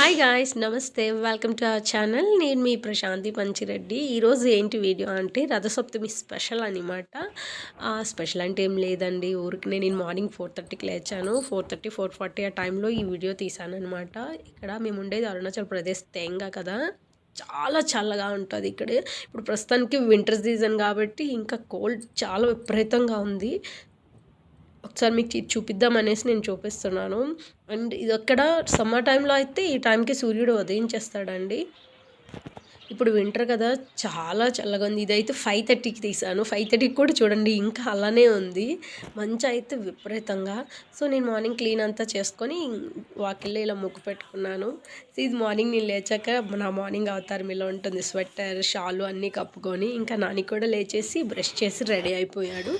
Hi guys నమస్తే. Welcome to our channel నేను మీ ప్రశాంతి పంచిరెడ్డి. ఈరోజు ఏంటి వీడియో అంటే రథసప్తమి స్పెషల్ అనమాట స్పెషల్ అంటే ఏం లేదండి. ఊరికి నేను మార్నింగ్ ఫోర్ థర్టీకి లేచాను. ఫోర్ థర్టీ ఫోర్ ఫార్టీ ఆ టైంలో ఈ వీడియో తీసాను అనమాట ఇక్కడ మేము ఉండేది అరుణాచల్ ప్రదేశ్ తేంగా కదా. చాలా చల్లగా ఉంటుంది ఇక్కడ. ఇప్పుడు ప్రస్తుతానికి వింటర్ సీజన్ కాబట్టి ఇంకా కోల్డ్ చాలా విపరీతంగా ఉంది. ఒకసారి మీకు ఇది చూపిద్దాం అనేసి నేను చూపిస్తున్నాను. అండ్ ఇది అక్కడ సమ్మర్ టైంలో అయితే ఈ టైంకి సూర్యుడు ఉదయించేస్తాడండి. ఇప్పుడు వింటర్ కదా చాలా చల్లగా ఉంది ఇదైతే ఫైవ్ థర్టీకి తీసాను. ఫైవ్ థర్టీకి కూడా చూడండి ఇంకా అలానే ఉంది. మంచి అయితే విపరీతంగా. సో నేను మార్నింగ్ క్లీన్ అంతా చేసుకొని వాకిల్లో ఇలా ముక్కు పెట్టుకున్నాను. సో ఇది మార్నింగ్ నేను లేచాక నా మార్నింగ్ అవతారం ఇలా ఉంటుంది. స్వెటర్ షాలు అన్నీ కప్పుకొని ఇంకా నాని కూడా లేచేసి బ్రష్ చేసి రెడీ అయిపోయాడు.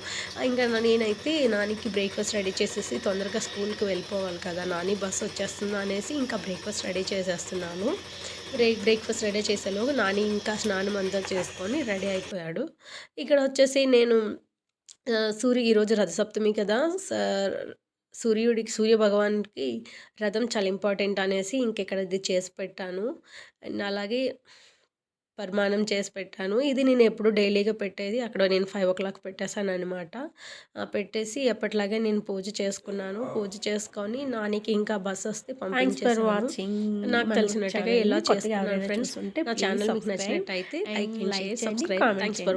ఇంకా నేనైతే నానికి బ్రేక్ఫాస్ట్ రెడీ చేసేసి తొందరగా స్కూల్కి వెళ్ళిపోవాలి కదా నాని బస్సు వచ్చేస్తుంది అనేసి ఇంకా బ్రేక్ఫాస్ట్ రెడీ చేసేస్తున్నాను. బ్రేక్ బ్రేక్ఫాస్ట్ రెడీ చేసేలోగా నాని ఇంకా స్నానం అంతా చేసుకొని రెడీ అయిపోయాడు. ఇక్కడ వచ్చేసి నేను సూర్య ఈరోజు రథసప్తమి కదా సూర్యుడికి సూర్య భగవాన్కి రథం చాలా ఇంపార్టెంట్ అనేసి ఇంకెక్కడ ఇది చేసి పెట్టాను. అండ్ అలాగే పరిమాణం చేసి పెట్టాను. ఇది నేను ఎప్పుడు డైలీగా పెట్టేది అక్కడ నేను ఫైవ్ ఓ క్లాక్ పెట్టేశాను అనమాట పెట్టేసి ఎప్పటిలాగే నేను పూజ చేసుకున్నాను. పూజ చేసుకొని నానికి ఇంకా బస్ వస్తే వాచింగ్ నాకు తెలిసినట్టుగా ఎలా చేసుకున్నాను ఫ్రెండ్స్ నా ఛానల్ మీకు నచ్చినట్టయితే లైక్ సబ్స్క్రైబ్ థ్యాంక్స్ ఫర్